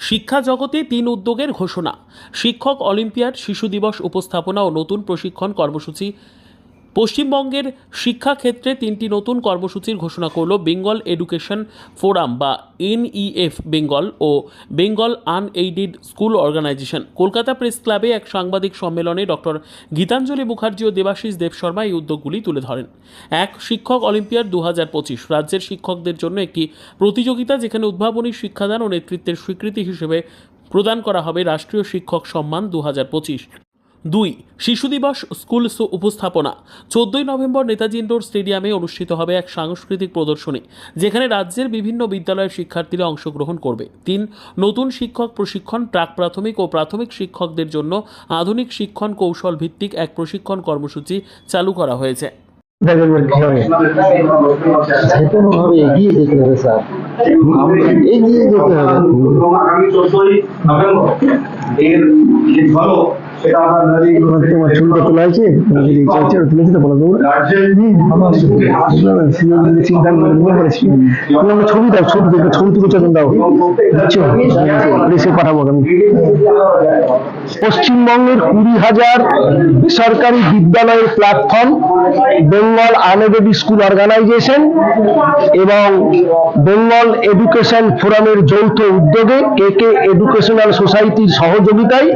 শিক্ষা জগতে তিন উদ্যোগের ঘোষণা। শিক্ষক অলিম্পিয়াড শিশু দিবস উপস্থাপনা ও নতুন প্রশিক্ষণ কর্মসূচি পশ্চিমবঙ্গের শিক্ষাক্ষেত্রে তিনটি নতুন কর্মসূচির ঘোষণা করল বেঙ্গল এডুকেশন ফোরাম বা এনইএফ বেঙ্গল ও Bengal unaided school organisation. Kolkata press ক্লাবে এক সাংবাদিক সম্মেলনে ডক্টর গীতাঞ্জলি মুখার্জি ও দেবাশিস দেব শর্মা এই উদ্যোগগুলি তুলে ধরেন। এক, শিক্ষক অলিম্পিয়াড দু পঁচিশ, রাজ্যের শিক্ষকদের জন্য একটি প্রতিযোগিতা যেখানে উদ্ভাবনী শিক্ষাদান ও নেতৃত্বের স্বীকৃতি হিসেবে প্রদান করা হবে রাষ্ট্রীয় শিক্ষক সম্মান দু হাজার পঁচিশ। দুই শিশু দিবস স্কুল উপস্থাপনা। চোদ্দই নভেম্বর নেতাজি ইন্ডোর স্টেডিয়ামে অনুষ্ঠিত হবে এক সাংস্কৃতিক প্রদর্শনী যেখানে রাজ্যের বিভিন্ন বিদ্যালয়ের শিক্ষার্থীরা অংশগ্রহণ করবে। তিন নতুন শিক্ষক প্রশিক্ষণ প্রাক প্রাথমিক ও প্রাথমিক শিক্ষকদের জন্য আধুনিক শিক্ষণ কৌশল ভিত্তিক এক প্রশিক্ষণ কর্মসূচি চালু করা হয়েছে। ভাবে এগিয়ে যেতে হবে স্যার। এগিয়ে যেতে হবে। তোমার চুলটা তোলা তুলেছি তো বলো চিন্তা ছবি দাও, ছবি দেখো, ছবি তুলে চলুন দাও। পাঠাবো আমি। পশ্চিমবঙ্গের কুড়ি হাজার বেসরকারি বিদ্যালয়ের platform Bengal unaided school organisation এবং বেঙ্গল এডুকেশন ফোরামের যৌথ উদ্যোগে কে কে এডুকেশনাল সোসাইটির সহযোগিতায়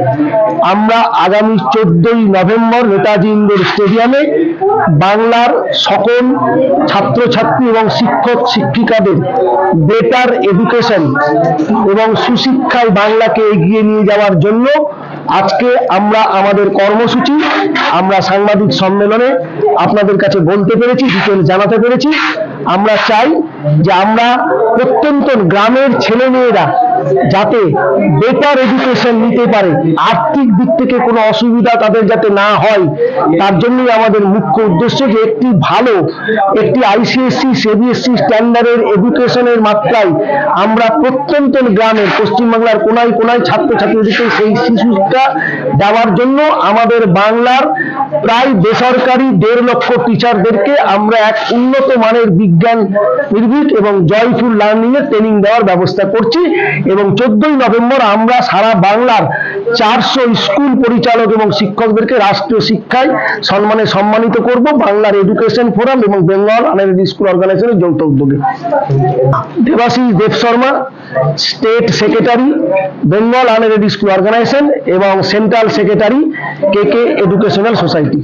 আমরা আগামী চোদ্দই নভেম্বর নেতাজি ইন্ডোর স্টেডিয়ামে বাংলার সকল ছাত্রছাত্রী এবং শিক্ষক শিক্ষিকাদের বেটার এডুকেশন এবং সুশিক্ষায় বাংলাকে এগিয়ে নিয়ে যাওয়ার জন্য আজকে আমরা আমাদের কর্মসূচি, আমরা সাংবাদিক সম্মেলনে আপনাদের কাছে বলতে পেরেছি, ডিটেল জানাতে পেরেছি। আমরা চাই যে আমরা প্রত্যন্ত গ্রামের ছেলেমেয়েরা যাতে বেটার এডুকেশন নিতে পারে। আর্থিক দিক থেকে কোনো অসুবিধা তাদের যাতে না হয়, তার জন্যই আমাদের মুখ্য উদ্দেশ্য যে একটি ভালো, একটি আইসিএসসি সিবিএসসি স্ট্যান্ডার্ডের এডুকেশনের মাত্রায় আমরা প্রত্যন্ত গ্রামের, পশ্চিমবাংলার কোনায় কোনায় ছাত্রছাত্রীদেরকে সেই শিশু শিক্ষা দেওয়ার জন্য আমাদের বাংলার প্রায় বেসরকারি দেড় লক্ষ টিচারদেরকে আমরা এক উন্নত মানের বিজ্ঞান, নির্ভীক এবং জয়ফুল লার্নিং এর ট্রেনিং দেওয়ার ব্যবস্থা করছি। এবং চোদ্দই নভেম্বর আমরা সারা বাংলার চারশো স্কুল পরিচালক এবং শিক্ষকদেরকে রাষ্ট্রীয় শিক্ষায় সম্মানে সম্মানিত করব বাংলার এডুকেশন ফোরাম এবং বেঙ্গল আনারেড স্কুল অর্গানাইজেশনের যৌথ উদ্যোগে। Debashis Deb Sharma, state secretary, Bengal unaided school organisation এবং central secretary K K educational society.